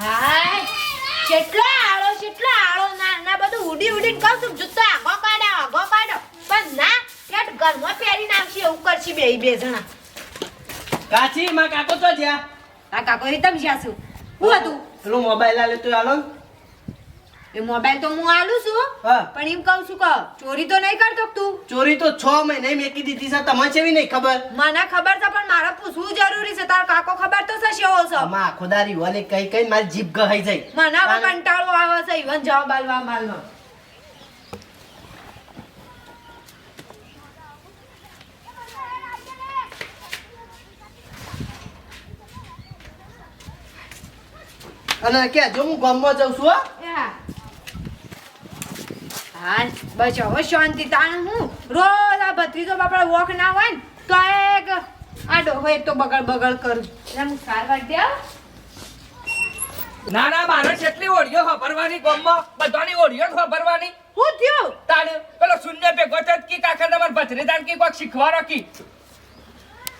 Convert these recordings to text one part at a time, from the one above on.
હાય કેટલો આળો કેટલો આળો ના ના બધું ઉડી ઉડીને કહું છું જૂતો આગો કાઢો આગો કાઢો પણ ના પેટ ઘરમાં પહેરી નાખશે એવું કરશે બે બે જણા. કાચી માં કાકો તો જ્યાં? આ કાકો રીતમ તમે જ્યાં છું. હું હતું? પેલું મોબાઈલ આલે તો આલો ને. એ મોબાઈલ તો હું આલું છું. પણ એમ કહું છું કે ચોરી તો નહીં કરતો તું? ચોરી તો છ મહિને મેકી દીધી છે તમને છે નહીં ખબર? મને ખબર છે પણ મારે પૂછવું જરૂરી છે. તારો કાકો ખબર તો થશે એવો છે. આમાં ખુદારી દારી વને કઈ કઈ મારી જીભ ગહાઈ જાય. મને હવે કંટાળો આવે છે ઈવન જવાબ આલવા માલમાં અને કે જો હું ગામમાં જાઉં છું હો. બસ હવે શાંતિ તાણ હું. રોજ આ ભત્રીજો બાપડા વોક ના હોય ને તો એક આ ડોહો એક તો બગડ બગડ કરું. એટલે હું સાર વાળી દે ના ના મારે કેટલી ઓળીઓ ખબરવાની ગોમમાં બધાની જ ખબરવાની હું થયું? તાણે પેલો શૂન્ય પે ગોચત કી કાકા તમાર ભત્રીદાન કી કોક શીખવાડો કી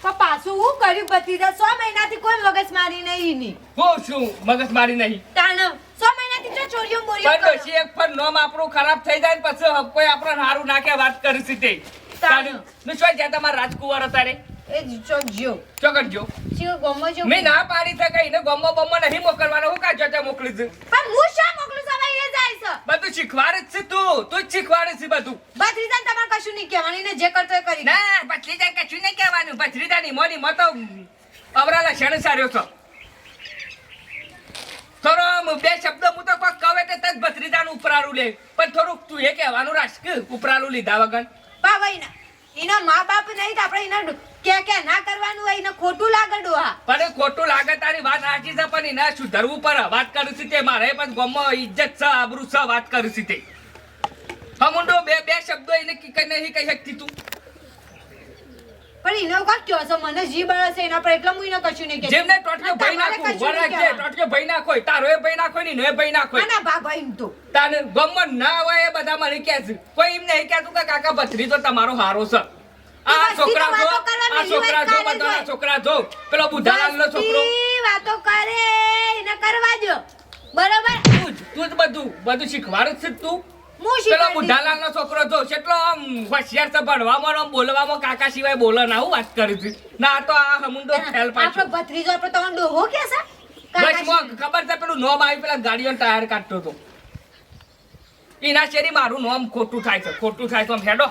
પણ પાછું હું કર્યું? ભત્રીજા સો મહિનાથી કોઈ મગજ મારી નહીં ની હું શું? મગજ મારી નહીં. તાણ સો તો ચોરીઓ મોરીઓ પણ. ડોશી એક પર નોમ આપણું ખરાબ થઈ જાય ને પછી કોઈ આપણને હારું નાખે વાત કરી તે તાણે નું શું જ્યાં તમારા રાજકુંવર તારે એ જો જો ચોકડ જો શિવ ગમો જો મે ના પાડી છે કઈ. ને ગમો બમો નહીં મોકલવાનો. હું કા જોતે મોકલી દઉં? પણ હું શા મોકલું છું? એ જાય છે. બધું શીખવાડે છે તું. તું જ શીખવાડે છે બધું. ભત્રીજાને તમારે કશું નહીં કહેવાની. ને જે કરતો એ કરી. ના ભત્રીજા કશું નહીં કહેવાનું. ભત્રીજાની મોની મતો અવરાલા શણ સાર્યો છો? થોડો બે શબ્દ હું તો કોક કહે તે તજ ભત્રીજાનું ઉપરાળું લે. પણ થોડુંક તું એ કહેવાનું રાખ કે ઉપરાળું લીધા વગર. બા ભાઈ ના. એના મા બાપ નહીં તો આપણે એના કે કે ના કરવાનું હોય એને ખોટું લાગે ડોહા પણ ખોટું લાગે તારી વાત સાચી છે પણ એને સુધરવું પડે. વાત કરું છું તે મારે પણ ગમો ઇજ્જત છે આબરૂ છે વાત કરું છું તે. હમુંડો બે બે શબ્દો એને કઈ નહીં કહી શકતી તું. પણ એનો કાક કયો છો મને જી બળે છે એના પર એટલા હું એને કશું નહીં કે જેમને ટોટકે ભઈ નાખો વરાક કહેવાનું. ટોટકે ભઈ નાખો તારો એ ભઈ નાખો ની એ ભઈ નાખો ના બા ભઈ તો. તાને ગમન ના હોય એ બધા મને કે છે. કોઈ એમ નહીં કહેતું કે કાકા ભત્રી તો તમારો હારો છે. આ છોકરા જો આ છોકરા જો બધા છોકરા જો. પેલો બુધાલાલ નો છોકરો. વાતો કરે એને કરવા દો બરોબર? તું જ તું જ બધું બધું શીખવાડ જ છે તું. પેલો શીખવાડી નો છોકરો જો કેટલો આમ હોશિયાર છે ભણવામાં આમ બોલવામાં કાકા સિવાય બોલે ના હું વાત કરું છું ના તો આ હમુંડો ખેલ આપણો ભત્રીજો આપણો તમારો ડોહો કે છે? બસ મોં ખબર છે પેલું નોમ આવી પેલા ગાડીઓ ટાયર કાઢતો હતો. એના શેરી મારું નોમ ખોટું થાય છે ખોટું થાય છે આમ હેડો.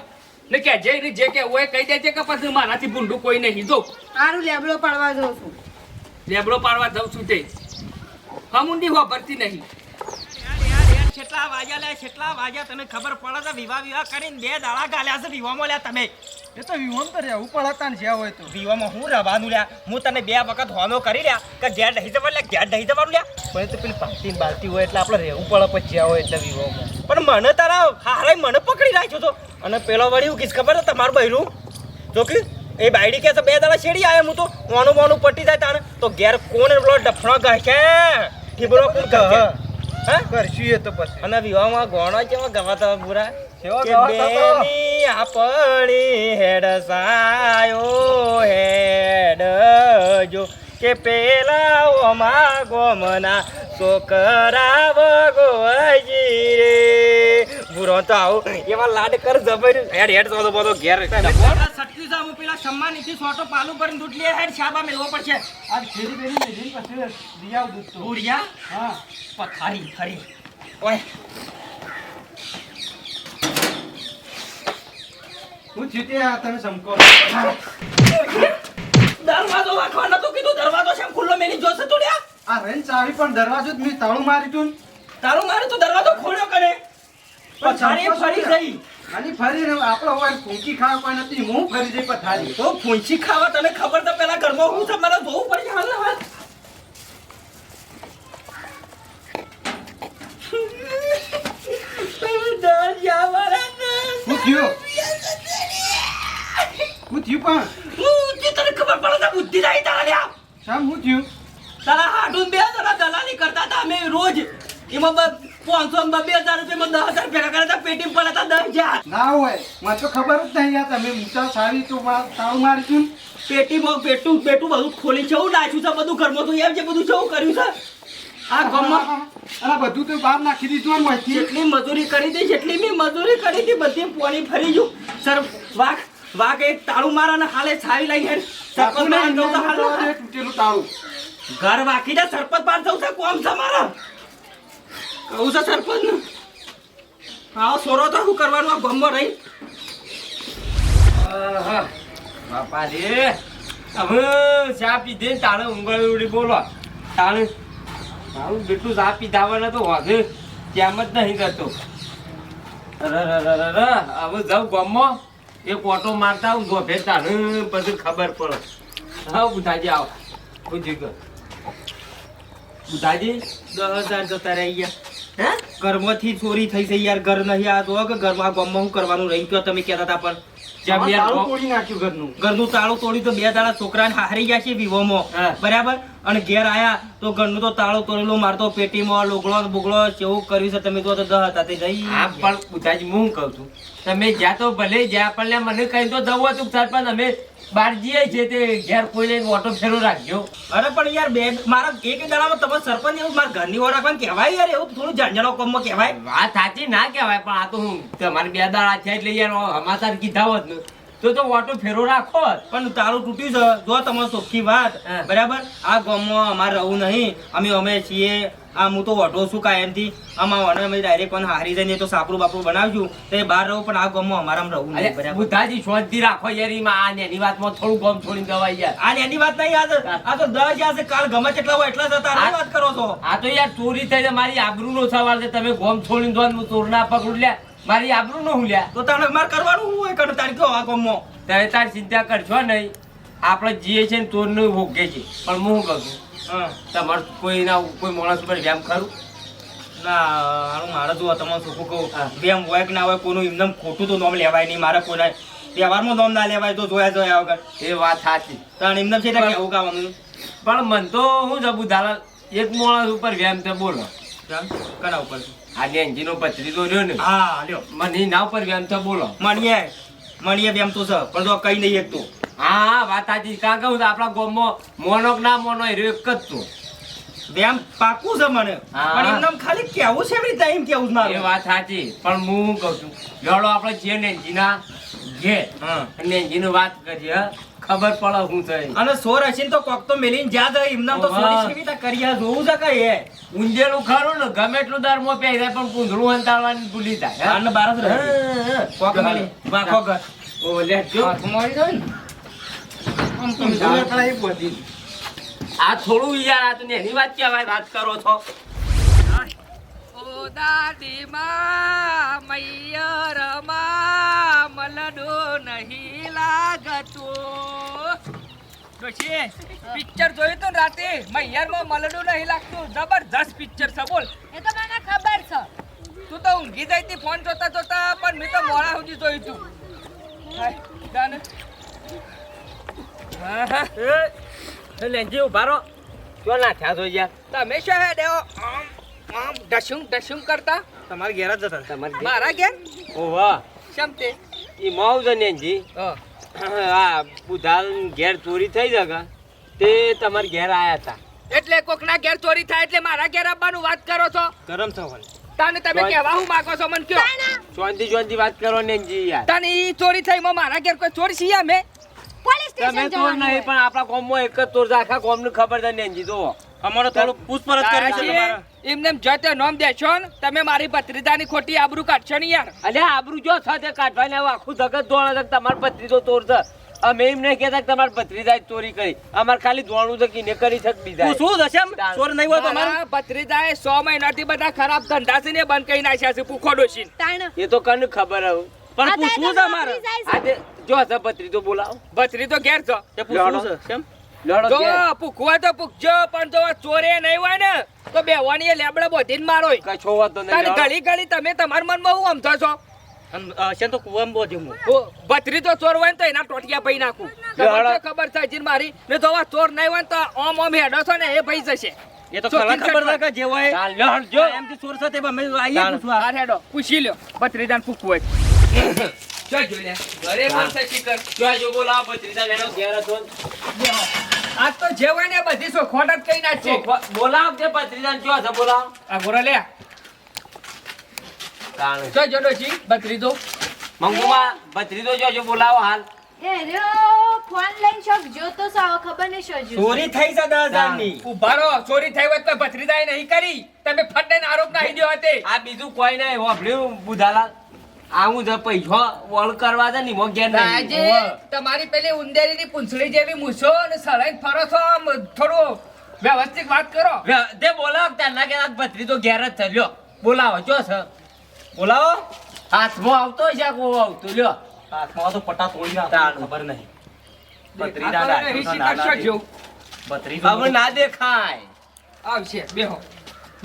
ને કે જે જે કે હોય કહી દેજે કે પછી મારાથી ભૂંડું કોઈ નહીં જો. સારું લેબડો પાડવા જઉં છું. લેબડો પાડવા જાઉં છું તે. હમુંડી હો ભરતી નહીં. કેટલા વાગ્યા લે કેટલા વાગ્યા? તને ખબર પડે તો વિવાહ વિવાહ કરીને બે દાડા ગાલ્યા છે વિવાહમાં લ્યા તમે. એ તો વિવો તો રહેવું પડે તાન જ્યાં હોય તો. વિવામાં હું રવાનું લ્યા? હું તને બે વખત હોનો કરી લ્યા કે ઘેર નહીં જવા લ્યા? ઘેર નહીં જવાનું લ્યા? પણ તો પેલી પાટી બાલતી હોય એટલે આપણે રહેવું પડે પછી જ્યાં હોય એટલે વિવામાં પણ મને તારા હારે મને પકડી રાખ્યો તો. અને પેલો વળી હું કીસ ખબર છે તમારું બહેરું જો કે એ બાયડી કે બે દાડા છેડી આવ્યા હું તો. ઓનું બોનું પટી જાય તાને તો ઘેર કોણ પેલો ડફણો કે ઠીબરો કોણ ગહે હા? કરશું એ તો પછી. અને વિવાહમાં ગોણો કેવા ગવાતા પૂરા કેવા ગવાતા આપણી હેડ સાયો હેડ જો. કે પેલા ઓમા ગોમના છોકરા વગોજી રે. બુરો તો આવું. એવા લાડ કર જબર હેડ હેડ તો બધો ઘેર. જા હું પેલા સમ્માનીથી સોટો પાલું કરીને દૂધ લે હેડ શાબા મેલવો પડશે. આ ખેડી બેડી લીધી પછી લઈ દૂધ તો ઉડિયા હા. પથારી ખરી. ઓય. હું જીતે આ તમે સમકો. દરવાજો વાંખવા નતો કીધું દરવાજો છે ખુલ્લો મેલી જોશે તો લ્યા. આ રેન ચાવી પણ દરવાજો મેં તાળું મારી તું તારું મારી તો દરવાજો ખોલ્યો કરે પથારી ફરી ગઈ આની ફરી ને આપણો હોય ફૂંકી ખાવા કોઈ નથી. હું ફરી જઈ પથારી. તો ફૂંકી ખાવા તને ખબર તો પેલા ઘરમાં હું તમારે બહુ પડી હાલ હાલ. બુદ્ધિ નહીં તારા શું થયું? તારા હાડું બે તારા દલાલી કરતા હતા. અમે રોજ એમાં પાંચસો બે હજાર રૂપિયામાં દસ હજાર ભેગા કર્યા હતા પેટી પડ્યા હતા દસ હજાર. ના હોય. મને તો ખબર જ નહીં યાર તમે ઊંચા સારી તો પેટીમાં પેટું પેટું બધું ખોલી છે એવું નાખ્યું છે બધું ઘરમાં તો એમ છે બધું કેવું કર્યું છે. આ ગામમાં અને બધું તો બહાર નાખી દીધું જેટલી મજૂરી કરી હતી જેટલી મેં મજૂરી કરી હતી બધી પોણી ફરી ગયું. સર વાઘ વાઘ એક તાળું મારા ને હાલે છાવી લઈ હેડ. સરપંચ જવું તૂટેલું તાળું. ઘર વાકી સરપંચ પાર થવું છે કોમ છે મારા. કહું છે સરપંચ. આવો સોરો તો શું કરવાનું આ ગામમાં રહી બાપા રે હવે ચા પીધે ને તાણે ઊંઘાડી ઉડી બોલો. તાણે તારું જેટલું ચા પીધાવાના તો વાંધે કેમ જ નહીં કરતો હવે જાઉં ગામમાં એક ઓટો મારતા હું ગોભે તારે બધું ખબર પડે. હા બુધાજી આવો. પૂછી ગયો બુધાજી દસ હજાર જતા રહી ગયા. હે ઘરમાંથી ચોરી થઈ છે યાર ઘર નહીં આ તો ઘરમાં ગામમાં હું કરવાનું રહી ગયો તમે કહેતા હતા પણ. ઘરનું. તાળું તોડી તો બે દાડા છોકરાને હારી ગયા છે વિવોમાં. બરાબર? અને ઘેર આયા તો ઘરનું તો તાળું તોડેલું મારતો પેટીમાં લુગડો ને બુગડો કેવું કર્યું છે તમે તો તો દહ હતા તે જઈ હા પણ બુધાજી હું કહું છું. તમે જ્યાં તો ભલે જ્યાં પણ મને કઈ તો દઉં હતું સરપંચ અમે બહાર છે તે ઘેર કોઈને ઓટો ફેરો રાખજો. અરે પણ યાર બે મારા એક દાડામાં તમે સરપંચ એવું મારા ઘરની ઓર રાખવાનું કહેવાય યાર એવું થોડું જાણજાણો કોમમાં કહેવાય. વાત સાચી ના કહેવાય પણ આ તો હું તમારે બે દાડા છે એટલે યાર હમાસાર કીધા હોત ને તો તો ઓટો ફેરો રાખો પણ તારું તૂટ્યું છે જો તમારે ચોખ્ખી વાત. બરાબર? આ ગામમાં અમારે રહું નહીં. અમે અમે છીએ આ હું તો વટો છું કાયમથી આમાં અને અમે ડાયરેક્ટ કોને હારી જઈને તો સાપરું બાપરું બનાવશું. તો એ બહાર રહું પણ આ ગામમાં અમારામાં રહું નહીં બરાબર. બુધાજી શાંતિ રાખો યાર ઈમાં આ નેની વાતમાં થોડું ગમ છોડીને દવાઈ યાર. આ એની વાત નહીં આ આ તો દસ યાર છે કાલ ગમે તેટલા હોય એટલા જતા આ- વાત કરો છો. આ તો યાર ચોરી થઈ છે મારી આબરૂનો સવાલ છે. તમે ગોમ છોડીને દો હું ચોર ના પકડું લ્યા મારી આબરૂ હું લ્યા તો તારે માર કરવાનું હું હોય? કણ તારીખો આ ગામમાં? તારે તાર ચિંતા કરશો નહીં. આપણે જીએ છે ને ચોરને ભોગે છે પણ હું કહું છું? તમારે કોઈના કોઈ માણસ ઉપર વ્યામ ખરું? ના મારે જો તમારું શું કહું? વ્યામ હોય કે ના હોય કોઈનું એમને ખોટું તો નોમ લેવાય નહીં. મારે કોઈના વ્યવહારમાં નોમ ના લેવાય તો જોયા જોયા વગર. એ વાત સાચી. પણ એમને છે કેવું કામનું પણ મન તો હું જબુ ધારા એક માણસ ઉપર વ્યામ તે બોલો. કના ઉપર? આજે એન્જિનો પથરી તો રહ્યો ને. હા લ્યો. મને ના ઉપર વ્યામ તો બોલો. મળીએ મળીએ બેમ તો છે પણ તો કઈ નહીં એક તો. હા હા વાત સાચી. કારણ કે હું આપણા ગામમાં મોનો કે ના મોનો રહ્યો એક જ તું બેમ પાકું છે મને. પણ એમને ખાલી કેવું છે એમની ટાઈમ કેવું ના એ વાત સાચી. પણ હું શું કહું છું? જોડો આપણે છીએ નેનજીના ઘેર હા. નેનજીની વાત કરીએ? ખબર પડે હું થઈ અને સોર હશે ને તો કોક તો મેલીને જ્યાં જાય એમના તો ઓહા. સોરી કેવી રીતે જોવું છે કઈ એ ઊંધેલું ખરું ને ગમે એટલું દરમાં પહેરાય પણ પૂંધળું અંતાડવાની ભૂલી જાય અને આને બાર જ રહે. કોક મળી. વાંખો ઘર. ઓ લે જો. આમ તો ને. આમ તો. આ થોડું યાર આ તો એની વાત કહેવાય વાત કરો છો. દાદીમાં મૈયરમાં મલડો નહીં લાગતો. ડોશી પિક્ચર જોયું તું ને રાતે? મૈયરમાં મલડો નહીં લાગતું. જબરજસ્ત પિક્ચર છે બોલ. એ તો મને ખબર છે. તું તો ઊંઘી જઈ હતી ફોન જોતા જોતા પણ મેં તો મોડા સુધી જોયું તું. જાને. હા, હા. લેનજી ઊભા રહો. જો નાખ્યા છો યાર તમે શું હે દેવો આમ ઢસું ઢસું કરતા? તમારે ઘેર જ જતા તમારે મારા ઘેર? ઓવા શેમ તે એ માવ છે નેનજી. હા. આ બુધાલ ઘેર ચોરી થઈ જગા તે તમારા ઘેર આયા હતા. એટલે કોકના ઘેર ચોરી થાય એટલે મારા ઘેર આવવાનું વાત કરો છો? ગરમ થવાનું તાને તમે કેવા કહેવા હું માંગો છો? મને કયો. ચોંધી ચોંધી વાત કરો નેનજી યાર. તાને ઈ ચોરી થઈ માં મારા ઘેર કોઈ ચોરી છીએ અમે? પોલીસ તમે સ્ટેશન ચોર નહીં પણ આપણા ગામમાં એક જ ચોર છે. આખા ગામને ખબર છે ને જી જો અમારો થોડું પૂછપરછ કરી છે તમારે. એમને જતે નોમ દેશો ને તમે મારી પત્રિતાની ખોટી આબરૂ કાઢશો ને યાર. અલે આબરૂ જો સાથે કાઢવાને આખું જગત દોડે છે તમાર તમારો તોડશે અમે એમ નહીં કહેતા કે તમારા ભત્રીજાએ ચોરી કરી. અમારે ખાલી દોણું છે કે ને કરી શક બીજા તું શું થશે ચોર નહીં હોય તો અમારે? મારા ભત્રીજાએ સો મહિનાથી બધા ખરાબ ધંધા છે ને બંધ કરી નાખ્યા છે પૂખો ડોસી એ તો કને ખબર હવે. પણ પૂછવું છે છે. આજે જો હશે ભત્રીજો બોલાવો. ભત્રી તો ઘેર છો. એ પૂછવું છે? કેમ? જો ઘેર. તો પૂખજો પણ જો ચોરે નહીં હોય ને તો બેવાની લેબડે બોધીને મારો કશો વાંધો નહીં તારી લડો. ઘડી ઘડી તમે તમારા મનમાં હું સમજો છો અને, અ, છે ને તો કુવામાં બોધ્યું હું. ઓ, તો ચોર હોય ને તો એના ટોટિયા પઈ નાખું. ખબર છે હજી મારી? ને જો ચોર નહીં હોય ને તો ઓમ ઓમ હેડો છો ને એ પઈ જશે. એ તો ચોખ્ખી ખબર શર્ટ જે હોય ચાલ, લડજો. એમથી ચોર સાથે અમે આવીએ પૂછવા. હેડો પૂછી લ્યો. ભત્રીજાને પૂછવું હોય. જો જો લે ઘરે પણ છે જો જો બોલાવો ભત્રીજા લેનો ઘેર હતો આજ તો જે હોય ને બધી સો ખોટ જ કઈ નાખશે બોલાવ તે ભત્રીજાને ચો છે બોલાવ. આ ગોરા લે તાણ. જો જોડો છી બત્રીજો મંગુમાં ભત્રીજો જો જો બોલાવો હાલ. ફોન લઈને શોખ જોતો સાવ ખબર નહીં શું ચોરી થઈ છે દસ હજારની ઊભા રહો ચોરી થઈ હોય તો ભત્રીજાએ નહીં કરી. તમે ફટ દઈને આરોપ નાખી દો હતે આ બીજું કોઈ નહીં હોભળ્યું બુધાલાલ. આવું જ પૈસો વળ કરવા છે ને મો ઘેર આજે તમારી પેલી ઉંદેરીની પૂંછડી જેવી મૂછો અને સળાઈ ફરો છો આમ થોડું વ્યવસ્થિત વાત કરો. દે તે બોલાવ તેના કે આ ભત્રીજો ઘેર જ થયો બોલાવો જો છે? બોલાવો. હાથમાં આવતો છે કો આવતો લ્યો. હાથમાં તો પટા તોડી ના. ખબર નહીં. આ દાદા તો હવે ના દેખાય. આવશે બેહો.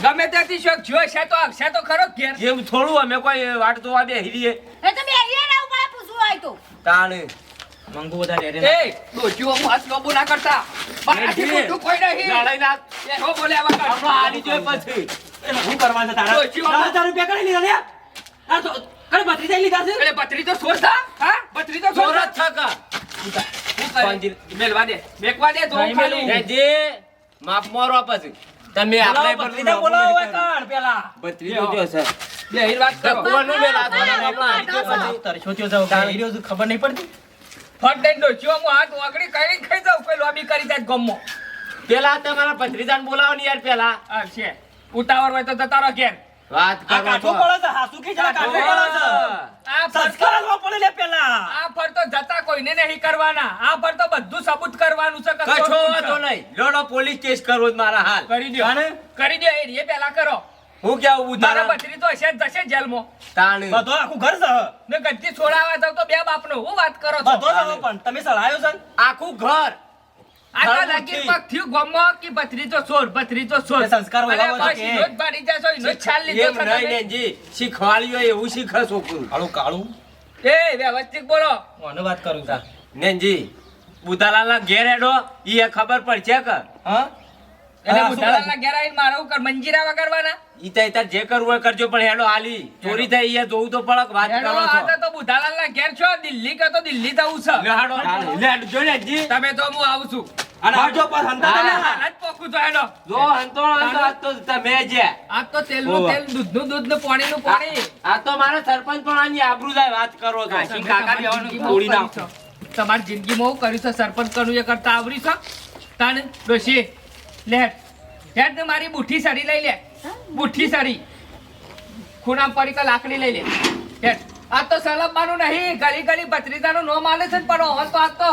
ગમે ત્યાંથી શોખ જોયો છે તો આવશે તો ખરો ઘેર. જેમ થોડું અમે કોઈ વાટ તો આ બેહી રહીએ એ તો બે અહીંયા ના ઉપર પૂછવું હોય તો. તાણ. મંગુ બધા રે. એ ડોશીઓ હાથ લોબો ના કરતા. મારાથી ખોટું કોઈ નહીં. લડાઈ ના શો બોલે આવા કર આપણો આની જોઈ પછી. હું કરવા કરવાનું છે તારા? દસ હજાર રૂપિયા કરી લીધા લે. આ તો કરે બત્રી જઈ લીધા છે? અરે બત્રી તો સોચતા હા? બત્રી તો ચોર જ કા? શું કરે? મેલવા દે. મેકવા દે તો ખાલી. જે માપ મારો પછી તમે આપણે ભત્રીજા બોલાવો એ કાન પેલા. ભત્રીજો સર છે. બેહીને વાત કરો. કોનું બાપલા હારી જોઈ તરછો થયો જાવ, રહ્યો ખબર નહીં પડતી. ફટ દઈને ડોશીઓ હું હાથ વાગડી કરી ખાઈ જાવ કોઈ લોબી કરી જાય ગમો. પેલા તમારા ભત્રીજાને બોલાવો ને યાર પેલા. છે. ઉતાવળ હોય તો જતા રહો ઘેર. વાત કરો કાઠું પડે છે, હાસુ કે જરા કાઠું પડે છે. આ સંસ્કાર લો પડે લે પેલા. આ ફરતો જતા કોઈને નહીં કરવાના. આ ફરતો બધું સબૂત કરવાનું છે કે કશો વાંધો નહીં. લોડો પોલીસ કેસ કરવો મારા હાલ. કરી દ્યો તાણે? કરી દો એ રે પેલા કરો. હું કેવું મારા ઉતારા બત્રી તો હશે જશે જેલમાં. તાણ. બધો આખું ઘર છે. ને ગદ્દી છોડાવવા જાવ તો બે બાપનો હું વાત કરો છો? બધો પણ તમે સળાયો છે આખું ઘર. આટલા લાગી પગ થયું કે બત્રી તો ચોર બત્રી તો ચોર એ સંસ્કાર હોય અરે એવા બસ બધા કે. ઈનો જ બાળી જશો, છાલ લીધો નહીં તમે. નેનજી એવું શીખે છોકરું. કાળું કાળું. એ વ્યવસ્થિત બોલો. કોને વાત કરું છું. નેનજી બુધાલાલના ઘેર હેડો ઈ ખબર પડશે કે. હા? એટલે હા, શું બુધાલાલના ઘેર આવીને મારે શું કર મંજીરા વગાડવાના? ઈ તો તાર જે કરવું હોય કરજો પણ હેડો હાલી. ચોરી થઈ એ જોવું તો પડક વાત કરો છો. તો બુધાલાલના ઘેર છો દિલ્હી કે તો દિલ્હી જવું છે. લે હાડો જો નેનજી. તમે તો હું આવું છું. અને આવજો પાછા હંતા તને. પોકું છો હેડો. જો હંતો આજ તો તમે જે. આ તો તેલનું ઓવા. તેલ દૂધનું દૂધનું પાણીનું પાણી. આ તો મારા સરપંચ પણ આની આબરૂ જાય વાત કરો છો. તમે કાકા તમારી જિંદગીમાં તોડી નાખો. કર્યું છે? તમારી જિંદગીમાં હું કર્યું છે. સરપંચ કરું એ કરતા આવરી છે. તાને ડોશી લે. હેડ ને મારી બુઠ્ઠી સરી લઈ લે. બુઠ્ઠી સરી ખૂણા પડી કે લાકડી લઈ લે. હેડ. આ તો સલમવાનું નહીં. ગલી ગલી ભત્રીજાનું નો માને છે પણ હવે તો આ તો.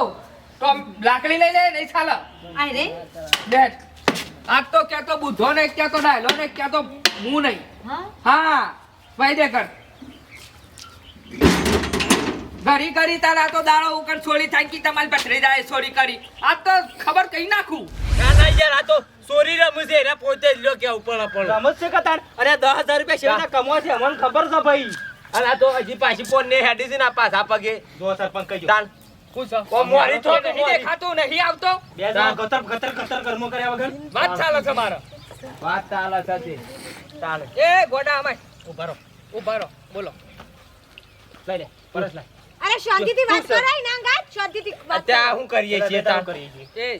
તો લાકડી લઈ લે નહીં ચાલે. આય રે. બેઠ. આજ તો કે તો બુધો ને કે તો ડાયલો ને કે તો હું નહીં. હા? હા દે કર ઘરી કરી તારા તો દાડો ઉકર છોડી થાય કે તમારી પથરી જાય છોડી કરી આ તો ખબર કઈ નાખું. ના ના યાર આ તો ચોરી રમું છે એને પોતે જ લો કે ઉપર પણ રમત છે કે તાર? અરે દસ હજાર રૂપિયા શેના કમાવા છે? અમને ખબર છે ભાઈ. અને આ તો હજી પાછી ફોન ને હેડી છે ને પાછા પગે. જો સરપંચ કહીજો. તાન મોરી છો દેખાતું નહીં આવતો. બે જણા ગતર ગતર ગતર કર્મો કર્યા વગર? વાત ચાલે છે મારો. વાત ચાલે સાચી તાન એ ગોડા અમાય ઊભા રહો ઊભા રહો બોલો. લઈ લે પરસ લાય. અરે શાંતિથી વાત કરાય ના ગાત શાંતિથી વાત અત્યારે શું કરીએ છીએ તાન કરીએ છીએ. એ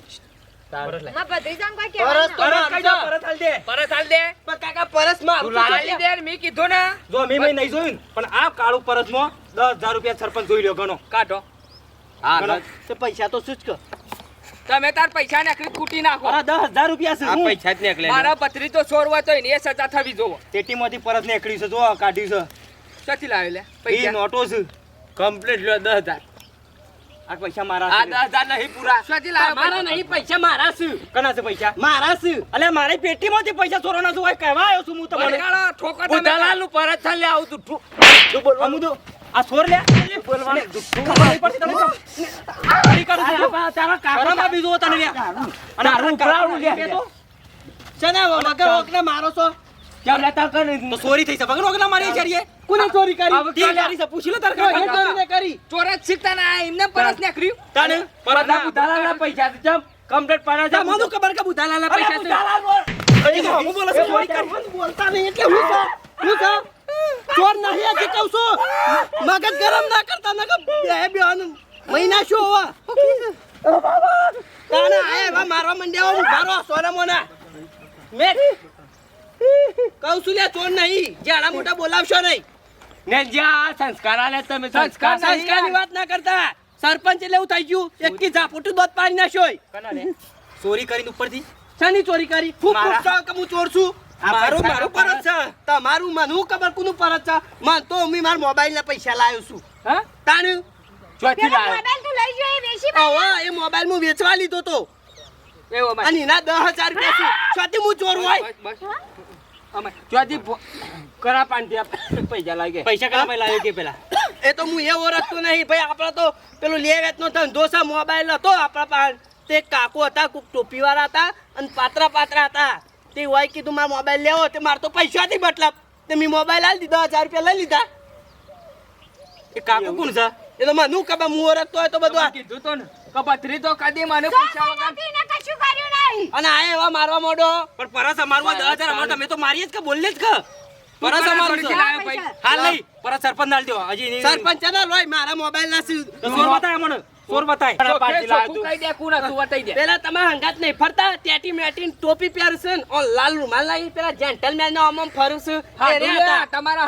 પરસ લાય. માં ભત્રીજાને કોઈ પરસ કહેવાનું પરસ પરસ હાલ દે. પરસ હાલ દે. પણ કાકા પરસમાં તું લાલી દે ને કીધું ને. જો મેં મેં નહીં જોયું પણ આ કાળું પરસમાં દસ હજાર રૂપિયા સરપંચ જોઈ લ્યો ગણો કાઢો. હા. પૈસા તો શું જ તમે તાર પૈસા નાખી કૂટી નાખો. અરે દસ હજાર રૂપિયા છે આ પૈસા જ નીકળે મારા પથરી તો સોર હોય તો એને સજા થવી જોવો. પેટીમાંથી પરત નીકળી છે જો કાઢ્યું ક્યાંથી લાવી લે છે એ પૈસા. નોટો છે. કમ્પ્લીટ લો દસ હજાર. આ પૈસા મારા આ છે. દસ હજાર નહીં પૂરા. ક્યાંથી લાવ્યો નહીં પૈસા? મારા છે. કના છે પૈસા? મારા છે. અલે મારી પેટીમાંથી પૈસા ચોરવાના છે જોવાય કહેવા આવ્યો છું હું તમને. ઠોકર તમે. દલાલનું પરત ચાલે આવું તું તું બોલવા તો આ સોર લે બોલવાનું. ખબર પડતી તમને? તો. આડી કરું છું જો. શરમ આવી જુઓ તને લે. અને તારું ઉપરાવડું લે. તો. છે વગર ઓકને મારો છો? ચાલ લેતા કર તો ચોરી થઈ છે. વગર ઓકને મારી છે કોને ચોરી કરી? છે. પૂછી લો તાર ચોરે જ શીખતા ના એમને પરસ નીકળ્યું. તાને પરત બધા બુધાલાલ ના પૈસા જમ કમ્પ્લીટ પાડા છે. મને ખબર કે બુધાલાલના પૈસા છે? એ તો હું બોલે ચોરી કરવાનું બોલતા નહીં એટલે હું હું છો? ચોર નહીં આજે કહું છું. મગજ ગરમ ના કરતા ના બે બેન મહિના શું હોવા? તાણે આયા એવા મારવા મંડ્યા હું મારો સોના મોના મેં કહું છું લે ચોર નહીં. જાડા મોટા બોલાવશો નહીં. ને જ્યાં સંસ્કાર આલે તમે સંસ્કાર. સંસ્કારની વાત ના કરતા. સરપંચ એટલે એવું થઈ ગયું. એક કી ઝાપોટું દોત પાડી નાખ્યો કના રે? ચોરી કરીને ઉપરથી? શાની ચોરી કરી? ફૂક મારા- ફૂક કે હું ચોર છું. મારું મારું પરત છે. તમારું મન હું ખબર કોનું પરત છે? મને તો હું મારા મોબાઈલ ના પૈસા લાવ્યો છું. હા? તાણ? ચોથી પેલો મોબાઈલ તું લઈ જો એ વેચી માર. એ મોબાઈલ હું વેચવા લીધો તો. એવો અને એના દસ હજાર રૂપિયા છે હું ચોર હોય? બસ, બસ. અમારે. ચોથી કરા પૈસા લાગે. પૈસા કલા લાગે કે પેલા? એ તો હું એ ઓળખતો નહીં. ભાઈ આપણે તો પેલું લે વેચનો ધંધો છે મોબાઈલ હતો આપણા પાસે તે કાકો હતા કોક ટોપીવાળા હતા અને પાતરા પાતરા હતા. તે હોય કીધું મારે મોબાઈલ લેવો. તે મારે તો પૈસાથી મતલબ. તે મેં મોબાઈલ આલી દીધો હજાર રૂપિયા લઈ લીધા. એ કાકો કોણ છે? એ તો મને ખબર હું તો હોય તો બધું કીધું તો ને. કે તો કદી મને પૂછ્યા વગર કશું કર્યું નહીં. અને આ એવા મારવા મોડો પણ પરસ અમારું દસ અમાર તમે તો મારીએ જ કે બોલીએ જ કે? પરસ અમારું છે. ભાઈ. હાલ નહીં. પરસ સરપંચ નાલ દો હજી સરપંચ ના લોય મારા મોબાઈલ ના શું બતાય મને સોર બતાય તું. કહી દે કુના તું બતાઈ દે. પેલા તમે હંગાત નહીં ફરતા ટેટી મેટીન ટોપી પહેરશે ને ઓન લાલ રૂમાલ લાગી પેલા જેન્ટલમેન નો આમ ફરું છું એ હાટું હતા. તમારા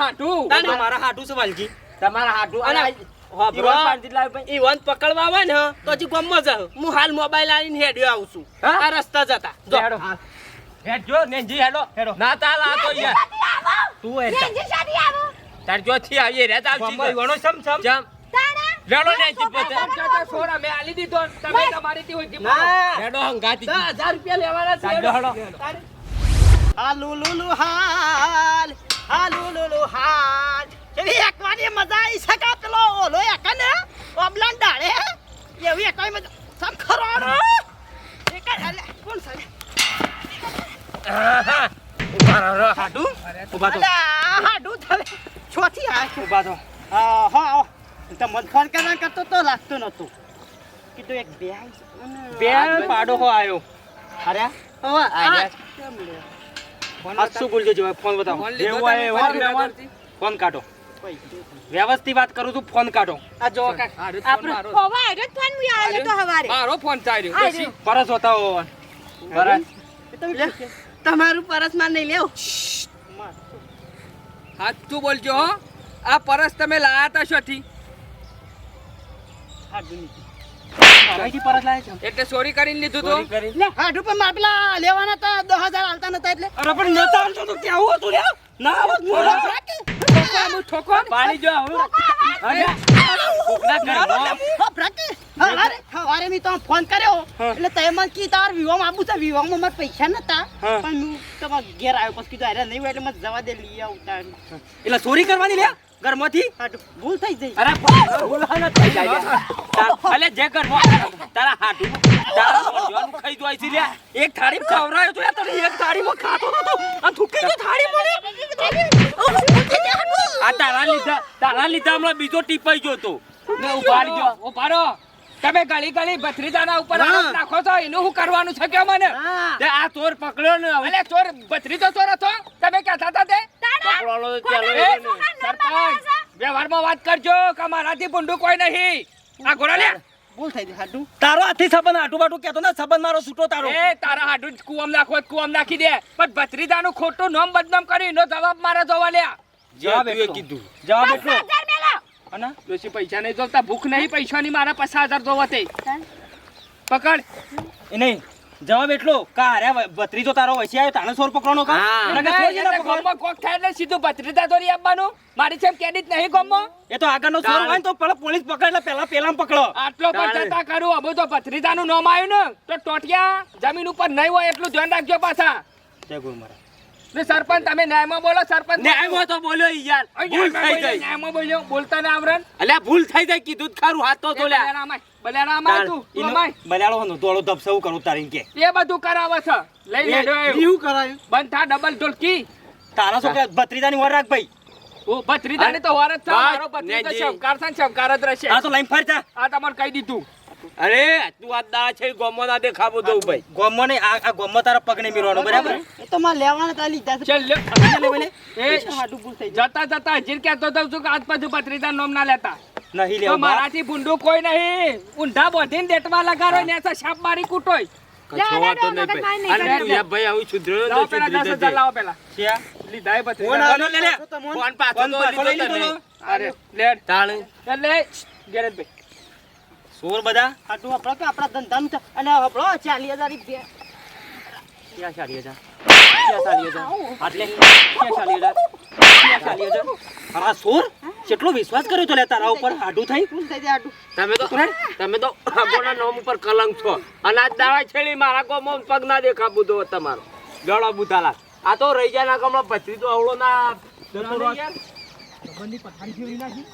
હાટું છે વાલજી? તમારા હાટુ અને અને હા, બ્રો. ઈવન પાંચથી ઈ વન પકડવા આવે ને તો હજી ગમમાં જાઉં હું હાલ મોબાઈલ આવીને હેડ્યો આવું છું. આ રસ્તા જતા. જો. હેડો. હેડ જો, નેનજી હેડો. ના તાલ આ તો યાર. તું એ રેંજી શાદી આવો. તાર ચોથી આવીએ રે તાલ ગામમાં ઈવાનો આલી દીધો તમે તમારી થી હોય ના. હંગાતી. રૂપિયા લેવાના છે હાલુ લુલુ હાલ. હાલુ લુલુ હાલ. એવી એક વારી મજા આવી શકે પેલો ઓલો એક ને ઓબલાન ડાળે. એવી એક વારી મજા સમ ખરો એક અલે કોણ છે? ઊભા રહો, રહો, ઊભા તો અલા હાડું થવે છોથી આ ઊભા તો હા હા. તો મન ફોન કરવા કરતો તો લાગતો નતો કીધું એક બે બે પાડો હો આવ્યો અરે હવે આર્યા. ફોન બોલજો જો ફોન બતાવો. ફોન જેવું કાઢો. વ્યવસ્થિત વાત કરું છું ફોન કાઢો. આ જો આપણે. હોવા ફોન તો હવારે. મારો ચાલ્યો. પરસ બતાવો પરસ લે, તમારું પરસમાં નહીં લેવું. હાચું બોલજો હો. આ પરસ તમે લાયા તા શોથી અહીંથી પરસ લાવે છે એટલે ચોરી કરીને લીધું તો? હાડું પણ લેવાના હતા દસ હજાર હાલતા નતા એટલે. અરે પણ નતા આવતો તો કેવું હતું લ્યા? ના આવત મોઢા. ઠોકો પાણી જો હવે. અરે, કોકના ઘરમાં. હો, ભ્રાકી. હવારે હવારે મેં તો ફોન કર્યો. એટલે તમે મને કી તાર વિવાહ આપું છે વિવાહમાં મારે પૈસા નતા. પણ હું તમારા ઘેર આવ્યો પછી કીધું અરે નહીં હોય એટલે મને જવા દે લઈ આવું એટલે ચોરી કરવાની લ્યા? ઘરમાંથી? ભૂલ થઈ જઈ. અરે ભૂલ ન થઈ જાય અલે જે ઘરમાં તારા હાટુ તારા જોન ખાઈ જોઈ છે લ્યા. એક થાળી ખવરાયો તો યાર તને એક થાળીમાં ખાતો નતો. આ થૂકી ગયો થાળી આ તારા લીધા તારા લીધા હમણાં બીજો ટીપાઈ ગયો તો. ને ઊભા ગયો ઊભા રહો. તમે ગળી ગળી ભત્રીજાના ઉપર આરોપ નાખો છો એનું શું કરવાનું છે કે મને? તે આ ચોર પકડ્યો ને હવે. ચોર ભત્રીજો ચોર હતો? તમે કહેતા હતા તે. સરપંચ વ્યવહારમાં વાત કરજો કે મારાથી ભૂંડું કોઈ નહીં. આ ઘોડા લે. ભૂલ થઈ ગઈ હાડું. તારો આથી સંબંધ આટું બાટું કેતો ને સંબંધ મારો છૂટો તારો. એ તારા હાડું કુવામ નાખો કુવામ નાખી દે. પણ ભત્રીજાનું ખોટું નામ બદનામ કરી એનો જવાબ મારા જોવા લ્યા. જવાબ એટલો. કીધું જવાબ એટલો. અને ડોશી પૈસા નહીં જોતા ભૂખ નહીં પૈસાની મારા પચાસ હજાર જોવા તે. પકડ. એ નહીં જવાબ એટલો કા અરે ભત્રીજો તારો વસી આવ્યો તાણે સોર પકડવાનો કા. ગામમાં કોક થાય એટલે સીધું ભત્રીજા દોરી આપવાનું. મારી જેમ જ નહીં ગામમાં. એ તો આગળનો સોર હોય ને તો પેલા પોલીસ પકડે એટલે પેલા પેલા પકડો. આટલો. જતા કરું હવે તો ભત્રીજાનું નામ આવ્યું ને તો ટોટિયા જમીન ઉપર નહીં હોય એટલું ધ્યાન રાખજો પાછા. જય ગુરુ મહારાજ. સરપંચ તમે ન્યાયમાં બોલો સરપંચ. ન્યાયમાં તો બોલ્યો ઈ યાર. ભૂલ થઈ જાય ન્યાયમાં બોલ્યો. બોલતા ના આવરણ. અલ્યા ભૂલ થઈ ગઈ. કીધું જ ખરું. હાથ તો તો લ્યા અમાય તું તું અમાય બલાડો હનો ધપસે કરું તારીને કે? એ બધું કરાવે છે. લઈ એ- એવું. એવું કરાયું? બંધ થા ડબલ ઢોલકી તારા છોકરા ભત્રીજાની વર રાખ ભાઈ. ઓ ભત્રીજાની તો વાર જ છે મારો ભત્રીજો. છે ને જ રહેશે. આ તો લાઈન ફર આ તમારે કહી દીધું. અરે તું આ દા છે ગોમો ના દેખાબો દઉં ભાઈ ગોમો ને આ ગોમો તારા પગ મિરવાનો બરાબર. એ તો માં લેવાના તા લીધા છે. ચાલ લે. લે? એ હાડુ ભૂલ થઈ જતા જતા હજીર કહેતો તો છું કે આજ પાછું ભત્રીજા નોમ ના લેતા. નહીં લેવા મારાથી ભૂંડું કોઈ નહીં. ઊંધા બોધીને દેટવા લગારો ને એસા છાપ મારી કૂટોય. કશો વાંધો નહીં ભાઈ. અને તું યાર ભાઈ આવું સુધર્યો તો સુધરી દસ લાવો પેલા. છે લીધા પછી ફોન લે લે. ફોન પાછો તો લીધો લીધો. તમે. અરે લે. તાણે. એટલે ગેરેજભાઈ. સોર બધા? આટલું આપણો કે આપણા ધંધાનું છે. અને આપણો ચાલી હજાર રૂપિયા. ક્યાં ચાલી હજાર? ક્યાં ચાલી હજાર? આટલે ક્યાં ચાલી હજાર? ક્યાં ચાલી હજાર? સોર કેટલો વિશ્વાસ કર્યો તો લે તારા ઉપર? આડું થઈ? તમે તો તમે તો આગોના નામ ઉપર કલંક છો. અને આ દાવા છેડી મારા કોમો પગ ના દેખા બુધો તમારો. ગળો બુધાલા. આ તો રહી ગયા ના કમળો પથરી તો અવળો ના જતો રહો. પથારી ફેરવી નાખી.